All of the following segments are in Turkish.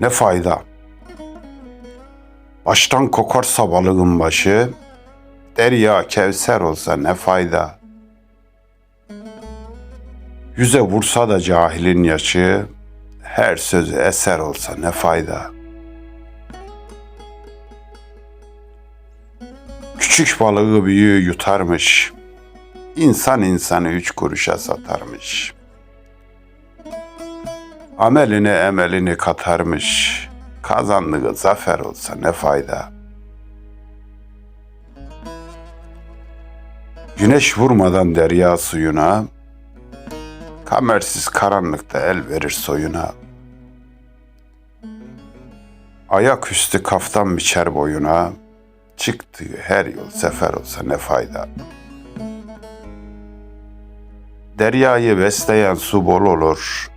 Ne fayda? Baştan kokarsa balığın başı, derya kevser olsa ne fayda? Yüze vursa da cahilin yaşı, her sözü eser olsa ne fayda? Küçük balığı büyüğü yutarmış, insan insanı üç kuruşa satarmış. Amelini emelini katarmış, kazandığı zafer olsa ne fayda? Güneş vurmadan derya suyuna, kamersiz karanlıkta el verir soyuna. Ayaküstü kaftan biçer boyuna, çıktığı her yol sefer olsa ne fayda? Deryayı besleyen su bol olur,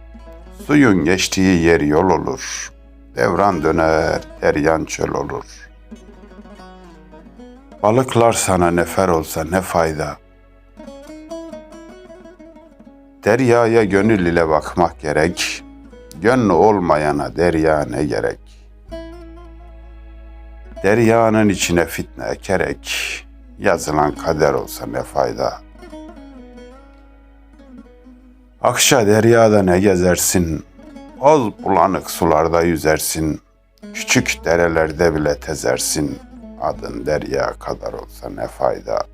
suyun geçtiği yer yol olur. Devran döner, deryan çöl olur. Balıklar sana nefer olsa ne fayda? Deryaya gönül ile bakmak gerek, gönlü olmayana derya ne gerek? Deryanın içine fitne ekerek, yazılan kader olsa ne fayda? Akşa deryada ne gezersin, Oz bulanık sularda yüzersin, küçük derelerde bile tezersin, adın derya kadar olsa ne fayda.''